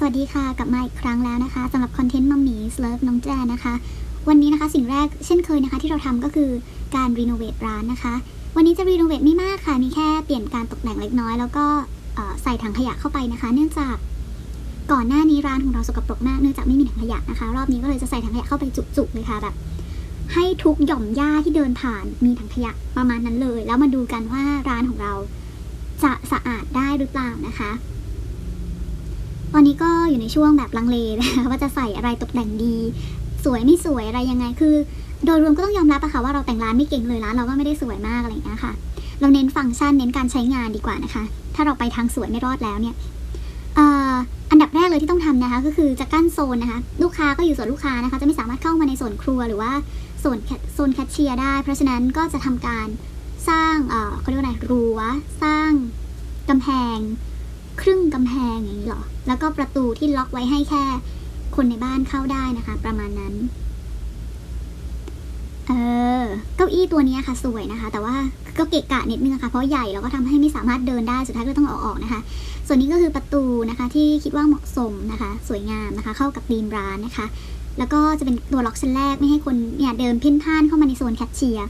สวัสดีค่ะ กลับมาอีกครั้งแล้วนะคะสำหรับคอนเทนต์มัมมี่เลิฟน้องแจนนะคะ วันนี้นะคะสิ่งแรกเช่นเคยนะคะที่เราทำก็คือการรีโนเวทร้านนะคะ วันนี้จะรีโนเวทไม่มากค่ะ มีแค่เปลี่ยนการตกแต่งเล็กน้อย แล้วก็ใส่ถังขยะเข้าไปนะคะ เนื่องจากก่อนหน้านี้ร้านของเราสกปรกมากเนื่องจากไม่มีถังขยะนะคะ รอบนี้ก็เลยจะใส่ถังขยะเข้าไปจุกๆเลยค่ะแบบให้ทุกหย่อมหญ้าที่เดินผ่านมีถังขยะประมาณนั้นเลย แล้วมาดูกันว่าร้านของเราจะสะอาดได้หรือเปล่านะคะ ตอนนี้ก็อยู่ในช่วงแบบลังเลนะคะว่าจะใส่อะไรตกแต่งดี สวยไม่สวยอะไรยังไง คือ โดยรวมก็ต้องยอมรับอะค่ะว่าเราแต่งร้านไม่เก่งเลยร้านเราก็ไม่ได้สวยมากอะไรอย่างเงี้ยค่ะ เราเน้นฟังก์ชันเน้นการใช้งานดีกว่านะคะ ถ้าเราไปทางสวยไม่รอดแล้วเนี่ยอันดับแรกเลยที่ต้องทำนะคะ ก็คือจะกั้นโซนนะคะ ลูกค้าก็อยู่ส่วนลูกค้านะคะ จะไม่สามารถเข้ามาในส่วนครัวหรือว่าโซนแคโซนแคชเชียร์ได้ เพราะฉะนั้นก็จะทำการสร้างเออเขาเรียกว่าไรรั้วสร้างกำแพง ครึ่งกำแพงอย่างนี้หรอ แล้วก็ประตูที่ล็อกไว้ให้แค่ คนในบ้านเข้าได้นะคะ ประมาณนั้น เออ เก้าอี้ตัวนี้ค่ะ สวยนะคะ แต่ว่าก็เกะกะนิดนึงอะค่ะเพราะใหญ่แล้วก็ทำให้ไม่สามารถเดินได้ สุดท้ายก็ต้องเอาออกนะคะ ส่วนนี้ก็คือประตูนะคะ ที่คิดว่าเหมาะสมนะคะ สวยงามนะคะ เข้ากับธีมร้านนะคะ แล้วก็จะเป็นตัวล็อกชั้นแรกไม่ให้คนเนี่ยเดินเพ่นพ่านเข้ามาในโซนแคชเชียร์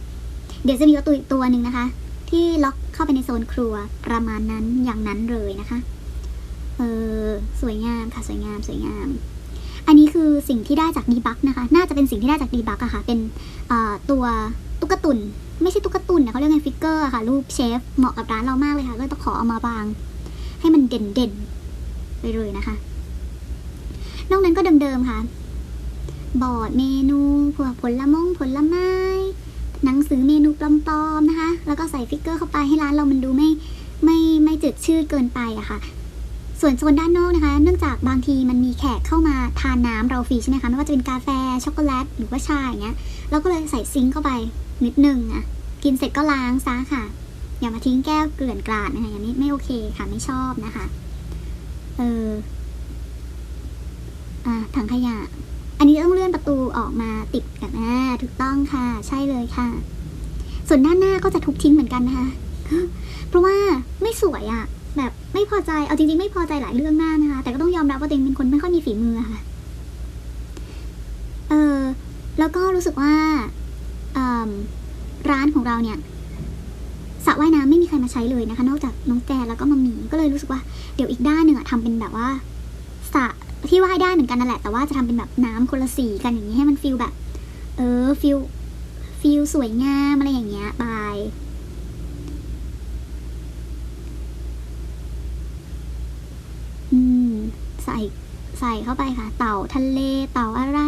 เดี๋ยวจะมีประตูอีกตัวหนึ่งนะคะ ที่ล็อกเข้าไปในโซนครัวประมาณนั้นอย่างนั้นเลยนะคะ เออสวยงามค่ะสวยงามสวยงาม อันนี้คือสิ่งที่ได้จากดีบักนะคะ น่าจะเป็นสิ่งที่ได้จากดีบักอะค่ะ เป็นตัวตุ๊กตุนไม่ใช่ตุ๊กตุนนะเขาเรียกไงฟิกเกอร์ค่ะ รูปเชฟ เหมาะกับร้านเรามากเลยค่ะ ก็ต้องขอเอามาบาง ให้มันเด่นเด่นไปเลยนะคะ นอกนั้นก็เดิมๆค่ะ บอร์ดเมนูพวกผลมงผลไม้ หนังสือเมนูปลอมๆนะคะ แล้วก็ใส่ฟิกเกอร์เข้าไปให้ร้านเรามันดูไม่ไม่ไม่จืดชืดเกินไปอะค่ะ ส่วนโซนด้านนอกนะคะ เนื่องจากบางทีมันมีแขกเข้ามาทานน้ำเราฟรีใช่ไหมคะไม่ว่าจะเป็นกาแฟช็อกโกแลตหรือว่าชาอย่างเงี้ยเราก็เลยใส่ซิงค์เข้าไปนิดนึงอะกินเสร็จก็ล้างซะค่ะ อย่ามาทิ้งแก้วเกลื่อนกลาดนะคะอย่างนี้ไม่โอเคค่ะไม่ชอบนะคะเอออะถังขยะ อันนี้ต้องเลื่อนประตูออกมาติดกันอ่าถูกต้องค่ะ ใช่เลยค่ะ ส่วนด้านหน้าก็จะทุบทิ้งเหมือนกันนะคะเพราะว่าไม่สวยอะ แบบไม่พอใจ เอาจริงๆ ไม่พอใจหลายเรื่องมากนะคะ แต่ก็ต้องยอมรับว่าตัวเองเป็นคนไม่ค่อยมีฝีมือค่ะ เออแล้วก็รู้สึกว่าร้านของเราเนี่ยสระว่ายน้ำไม่มีใครมาใช้เลยนะคะ นอกจากน้องแจแล้วก็มามีก็เลยรู้สึกว่าเดี๋ยวอีกด้านหนึ่งอะทำเป็นแบบว่าสระที่ว่ายได้เหมือนกันนั่นแหละ แต่ว่าจะทำเป็นแบบน้ำคนละสีกันอย่างนี้ให้มันฟิลแบบ เออฟิลฟิลสวยงามอะไรอย่างเงี้ยบาย อืม ใส่ใส่เข้าไปค่ะ เต่าทะเลเต่าอะไร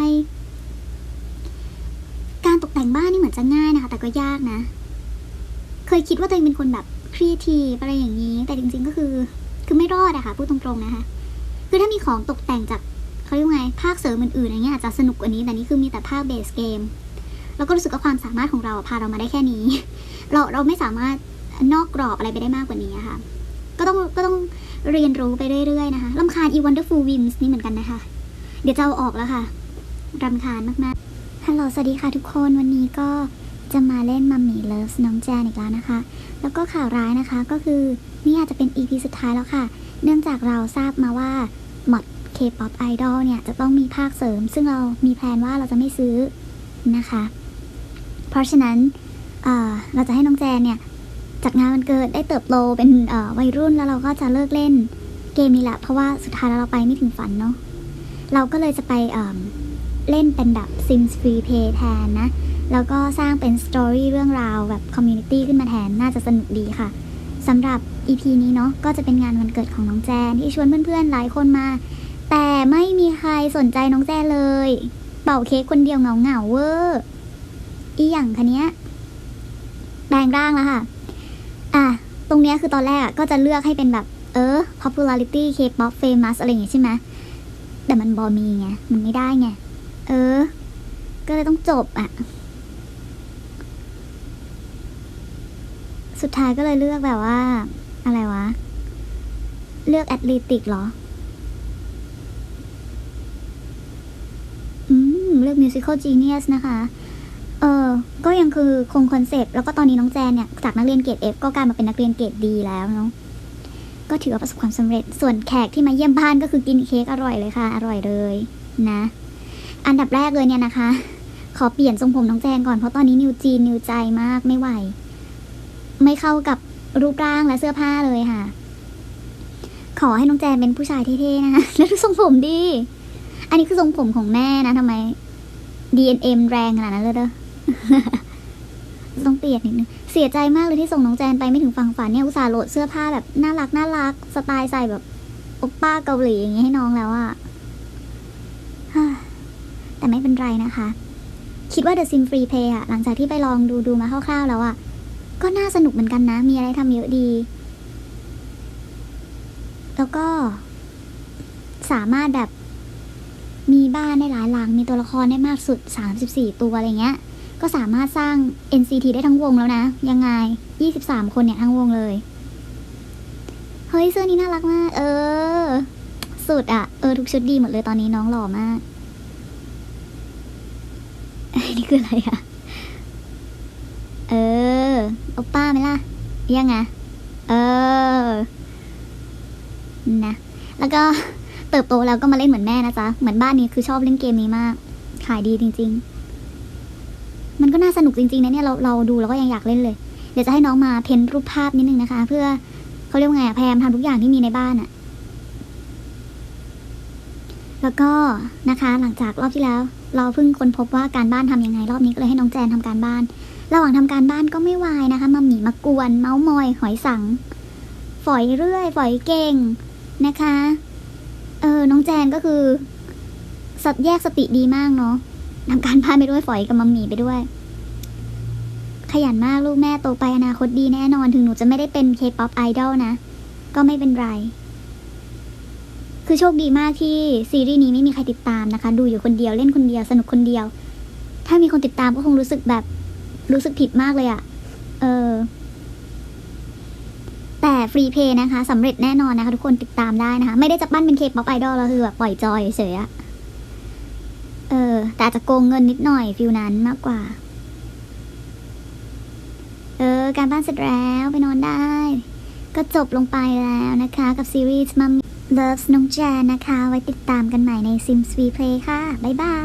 การตกแต่งบ้านนี่เหมือนจะง่ายนะคะ แต่ก็ยากนะ เคยคิดว่าตัวเองเป็นคนแบบครีเอทีฟอะไรอย่างนี้ แต่จริง ๆ ก็คือ คือไม่รอดอะค่ะพูดตรงๆนะคะ คือถ้ามีของตกแต่งจากเขาเรียกว่าไงภาคเสริมอื่นๆอย่างเงี้ยอาจจะสนุกกว่านี้ แต่นี่คือมีแต่ภาคเบสเกมแล้วก็รู้สึกว่าความสามารถของเราพาเรามาได้แค่นี้ เราเราไม่สามารถนอกกรอบอะไรไปได้มากกว่านี้อะค่ะ ก็ต้องก็ต้อง เรียนรู้ไปเรื่อยๆนะคะรำคาญ e wonderful whims นี่เหมือนกันนะคะ เดี๋ยวจะเอาออกแล้วค่ะรำคาญมากๆฮัลโหลสวัสดีค่ะทุกคนวันนี้ก็จะมาเล่นมัมมี่เลิฟน้องแจนอีกแล้วนะคะ แล้วก็ข่าวร้ายนะคะก็คือนี่อาจจะเป็น EP สุดท้ายแล้วค่ะ เนื่องจากเราทราบมาว่าหมด K-pop Idol เนี่ยจะต้องมีภาคเสริม ซึ่งเรามีแพลนว่าเราจะไม่ซื้อนะคะ เพราะฉะนั้นเเราจะให้น้องแจนเนี่ย จากงานวันเกิดได้เติบโตเป็นวัยรุ่นแล้วเราก็จะเลิกเล่นเกมนี้แหละเพราะว่าสุดท้ายแล้วเราไปไม่ถึงฝันเนาะเราก็เลยจะไปเล่นเป็นแบบ Sims Free Play แทนนะ แล้วก็สร้างเป็นสตอรี่เรื่องราวแบบคอมมูนิตี้ขึ้นมาแทนน่าจะสนุกดีค่ะสำหรับ EP นี้เนาะก็จะเป็นงานวันเกิดของน้องแจนที่ชวนเพื่อนๆหลายคนมา แต่ไม่มีใครสนใจน้องแจนเลย เป่าเค้กคนเดียวเหงาเวอร์อีหยังคะเนี้ยแปลงร่างแล้วค่ะ อะ ตรงเนี้ยคือตอนแรกอะก็จะเลือกให้เป็นแบบเออ popularity K-pop famous อะไรอย่างงี้ใช่ไหมแต่มันบอมีไง มันไม่ได้ไง เออ ก็เลยต้องจบอะสุดท้ายก็เลยเลือกแบบว่า อะไรวะ เลือกแอตเลติกเหรอ อืม เลือก musical genius นะคะ ก็ยังคือคงคอนเซปต์แล้วก็ตอนนี้น้องแจนเนี่ยจากนักเรียนเกรด F ก็กลายมาเป็นนักเรียนเกรด D แล้วเนาะก็ถือว่าประสบความสำเร็จส่วนแขกที่มาเยี่ยมบ้านก็คือกินเค้กอร่อยเลยค่ะ อร่อยเลยนะ อันดับแรกเลยเนี่ยนะคะ ขอเปลี่ยนทรงผมน้องแจงก่อนเพราะตอนนี้นิวจีนนิวใจมากไม่ไหว ไม่เข้ากับรูปร่างและเสื้อผ้าเลยค่ะ ขอให้น้องแจนเป็นผู้ชายเท่ๆนะคะแล้วดูทรงผมดี อันนี้คือทรงผมของแม่นะทำไม DNM แรงขนาดนั้นเลยเด้อ ต้องเปลี่ยนนิดนึงเสียใจมากเลยที่ส่งน้องแจนไปไม่ถึงฝั่งฝันเนี่ยอุตส่าห์โหลดเสื้อผ้าแบบน่ารักน่ารักสไตล์ใส่แบบโอปป้าเกาหลีอย่างเงี้ยให้น้องแล้วอะฮ่าแต่ไม่เป็นไรนะคะ คิดว่า The Sim Free Play อะหลังจากที่ไปลองดูดูมาคร่าวๆแล้วอะก็น่าสนุกเหมือนกันนะ มีอะไรทำเยอะดี แล้วก็ สามารถแบบ มีบ้านได้หลายหลัง มีตัวละครได้มากสุด 34 ตัวอะไรเงี้ย ก็สามารถสร้าง NCT ได้ทั้งวงแล้วนะ ยังไง 23 คนเนี่ยทั้งวงเลย เฮ้ยเสื้อนี้น่ารักมาก เออ สุดอะเออ ทุกชุดดีหมดเลยตอนนี้น้องหล่อมาก นี่คืออะไรอะเออเอป้าไหมล่ะ ยังไง เออ นะ แล้วก็เติบโตแล้วก็มาเล่นเหมือนแม่นะจ๊ะ เหมือนบ้านนี้คือชอบเล่นเกมนี้มาก ขายดีจริง ๆ มันก็น่าสนุกจริงๆนะเนี่ยเราเราดูแล้วก็ยังอยากเล่นเลย เดี๋ยวจะให้น้องมาเพ้นรูปภาพนิดนึงนะคะ เพื่อเขาเรียกว่าไงพยายามทำทุกอย่างที่มีในบ้านอะแล้วก็นะคะหลังจากรอบที่แล้ว เราเพิ่งค้นพบว่าการบ้านทำยังไงรอบนี้ก็เลยให้น้องแจนทำการบ้าน ระหว่างทำการบ้านก็ไม่วายนะคะมาหมีมากวน เมาส์มอย หอยสัง ฝอยเรื่อย ฝอยเก่งนะคะ เออน้องแจนก็คือสัตว์แยกสติดีมากเนาะ ทำการบ้านไปด้วยฝอยกับมัมมี่ไปด้วย ขยันมากลูกแม่โตไปอนาคตดีแน่นอนถึงหนูจะไม่ได้เป็นเคป๊อปไอดอลนะ ก็ไม่เป็นไร คือโชคดีมากที่ซีรีส์นี้ไม่มีใครติดตามนะคะ ดูอยู่คนเดียวเล่นคนเดียวสนุกคนเดียว ถ้ามีคนติดตามก็คงรู้สึกแบบรู้สึกผิดมากเลยอะเออ แต่ฟรีเพย์นะคะสำเร็จแน่นอนนะคะ ทุกคนติดตามได้นะคะ ไม่ได้จะปั้นเป็นเคป๊อปไอดอลแล้วคือแบบปล่อยจอยเฉยอะ แต่อาจจะโกงเงินนิดหน่อยฟิลนั้นมากกว่า เออ การบ้านเสร็จแล้วไปนอนได้ ก็จบลงไปแล้วนะคะ กับซีรีส์มัม Loves น้องแจนนะคะ ไว้ติดตามกันใหม่ใน Sims Free Play ค่ะ บ๊ายบาย